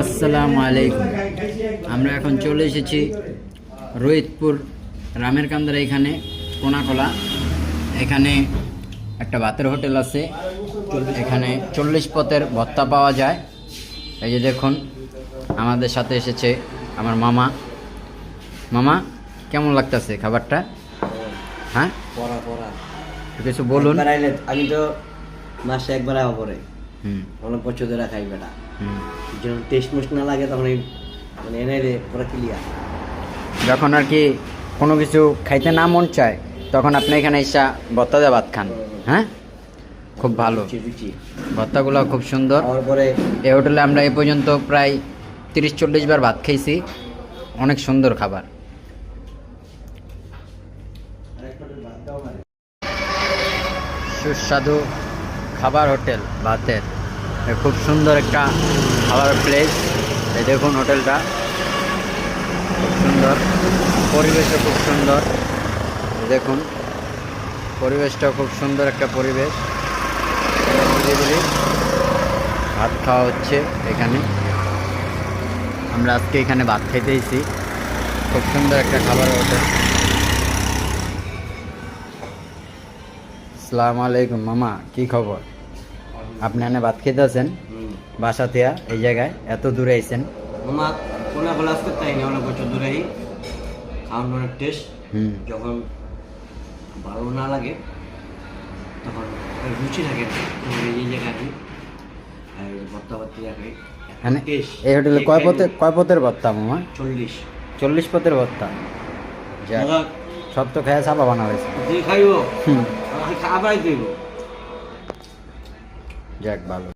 আসসালামু আলাইকুম আমরা এখন চলে এসেছি রোহিতপুর রামের কান্দার এখানে কোনাকলা। এখানে একটা ভাতের হোটেল আছে। এখানে চল্লিশ পথের ভত্তা পাওয়া যায়। এই যে দেখুন আমাদের সাথে এসেছে আমার মামা। মামা কেমন লাগতেছে খাবারটা? হ্যাঁ? কিছু বলুন। আমি তো মাসে একবার পরে। হুম। অনেক বছর ধরে খাই বেটা যখন টেস্ট মুস্ট না লাগে তখন এই মানে এনে পুরো ক্লিয়ার যখন আর কি কোনো কিছু খাইতে না মন চায় তখন আপনি এখানে এসা ভত্তা দিয়ে ভাত খান। হ্যাঁ? খুব ভালো। ভত্তাগুলো খুব সুন্দর। খাওয়ার পরে? এই হোটেলে আমরা এ পর্যন্ত প্রায় তিরিশ চল্লিশ বার ভাত খেয়েছি। অনেক সুন্দর খাবার। সুস্বাদু খাবার হোটেল ভাতের। খুব সুন্দর একটা খাবার প্লেস এই দেখুন হোটেলটা। খুব সুন্দর। পরিবেশও খুব সুন্দর। দেখুন। পরিবেশটা খুব সুন্দর একটা পরিবেশ। ভাত খাওয়া হচ্ছে এখানে। আমরা আজকে এখানে ভাত খেতেইছি খুব সুন্দর একটা খাবার হোটেল। আসসালামু আলাইকুম, মামা, কি খবর? আপনি এনে ভাত খেতে আছেন বাসা থেকে এই জায়গায় এত দূরে আইছেন? মামা কোনা বলা আজকে তাই অনেক বছর ধরে এই খাওয়ান অনেক টেস্ট। যখন ভালো না লাগে তখন রুচি থাকে এই জায়গায় আর ভর্তা ভর্তি খাই মানে এই হোটেলে কয় পথের কয় পথের মামা? চল্লিশ। চল্লিশ পথের সব তো খেয়ে চাপা বানা হয়েছে। খাইব যাক ভালো।